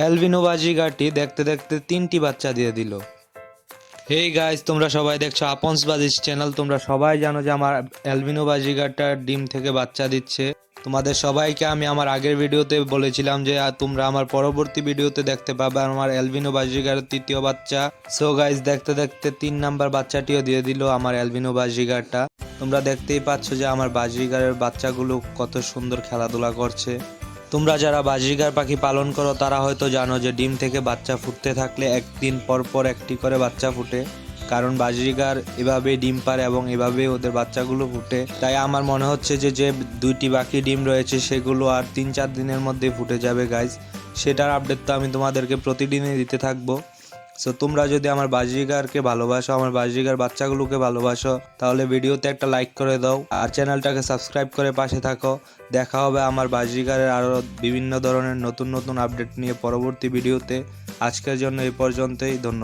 Albino বাজিগারটি দেখতে দেখতে তিনটি বাচ্চা দিয়ে দিল। হেই গাইজ তোমরা সবাই দেখছ আপন্স বাজিস চ্যানেল। তোমরা সবাই জানো যে আমার অ্যালবিনো বাজিগারটা ডিম থেকে বাচ্চা দিচ্ছে। তোমাদের সবাইকে আমি আমার আগের ভিডিওতে বলেছিলাম যে তোমরা আমার পরবর্তী ভিডিওতে দেখতে পাবে আমার অ্যালবিনো বাজিগারের তৃতীয় বাচ্চা। সো গাইস দেখতে দেখতে তিন নাম্বার বাচ্চাটিও দিয়ে দিল আমার অ্যালবিনো বাজিগারটা। তোমরা দেখতেই পাচ্ছ যে আমার বাজিগারের বাচ্চাগুলো কত সুন্দর খেলাধুলা করছে। তোমরা যারা বাজিগার পাখি পালন করো, তারা হয়তো জানো যে ডিম থেকে বাচ্চা ফুটতে থাকলে একদিন পর পর একটি করে বাচ্চা ফুটে। কারণ বাজরিগার এভাবে ডিম পারে এবং এভাবেই ওদের বাচ্চাগুলো ফুটে। তাই আমার মনে হচ্ছে যে যে দুইটি বাকি ডিম রয়েছে, সেগুলো আর তিন চার দিনের মধ্যে ফুটে যাবে গাইজ সেটার আপডেট তো আমি তোমাদেরকে প্রতিদিনই দিতে থাকব। সো তোমরা যদি আমার বাজিগারকে ভালোবাসো, আমার বাজিগার বাচ্চাগুলোকে ভালোবাসো, তাহলে ভিডিওতে একটা লাইক করে দাও আর চ্যানেলটাকে সাবস্ক্রাইব করে পাশে থাকো। দেখা হবে আমার বাজিগারের আরও বিভিন্ন ধরনের নতুন নতুন আপডেট নিয়ে পরবর্তী ভিডিওতে। আজকের জন্য এই পর্যন্তই, ধন্যবাদ।